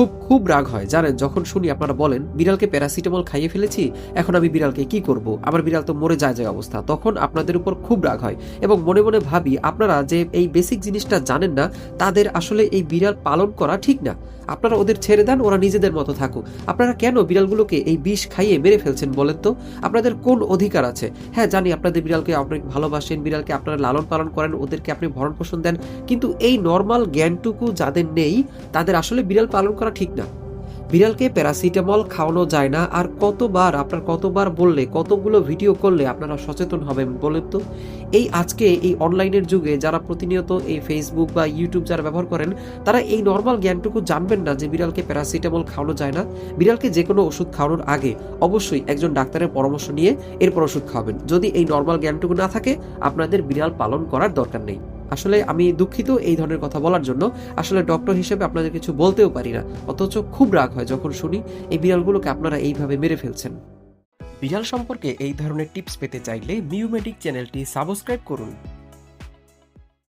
খুব খুব রাগ হয়। জানেন যখন শুনি আপনারা বলেন, বিড়ালকে প্যারাসিটামল খাইয়ে ফেলেছি, এখন আমি বিড়ালকে কি করব? আমার বিড়াল তো মরে যায় যায় অবস্থা। তখন আপনাদের উপর খুব রাগ হয় এবং মনে মনে ভাবি, আপনারা যে এই বেসিক জিনিসটা জানেন না, তাদের আসলে এই বিড়াল পালন করা ঠিক না। আপনারা ওদের ছেড়ে দেন, ওরা নিজেদের মতো থাকুক। আপনারা কেন বিড়ালগুলোকে এই বিষ খাইয়ে মেরে ফেলছেন বলেন তো? আপনাদের কোন অধিকার আছে? হ্যাঁ জানি আপনাদের বিড়ালকে আপনি ভালোবাসেন, বিড়ালকে আপনারা লালন পালন করেন, ওদেরকে আপনি ভরণ পোষণ দেন, কিন্তু এই নর্মাল জ্ঞানটুকু যাদের নেই, তাদের আসলে বিড়াল পালন করা ঠিক না। বিড়ালকে প্যারাসিটামল খাওয়ানো যায় না আর কতবার, আপনার কতবার বললে, কতগুলো ভিডিও করলে আপনারা সচেতন হবেন বলেন তো? এই আজকে এই অনলাইনের যুগে যারা প্রতিনিয়ত এই ফেসবুক বা ইউটিউব যারা ব্যবহার করেন, তারা এই নর্মাল জ্ঞানটুকু জানবেন না যে বিড়ালকে প্যারাসিটামল খাওয়ানো যায় না। বিড়ালকে যে কোনো ওষুধ খাওয়ানোর আগে অবশ্যই একজন ডাক্তারের পরামর্শ নিয়ে এরপর ওষুধ খাওয়াবেন। যদি এই নর্মাল জ্ঞানটুকু না থাকে, আপনাদের বিড়াল পালন করার দরকার নেই। আসলে আমি দুঃখিত এই ধরনের কথা বলার জন্য। আসলে ডক্টর হিসেবে আপনাদের কিছু বলতেও পারি না। অথচ খুব রাগ হয় যখন শুনি এই বিড়ালগুলোকে আপনারা এইভাবে মেরে ফেলছেন। বিড়াল সম্পর্কে এই ধরনের টিপস পেতে চাইলে মিউমেডিক চ্যানেলটি সাবস্ক্রাইব করুন।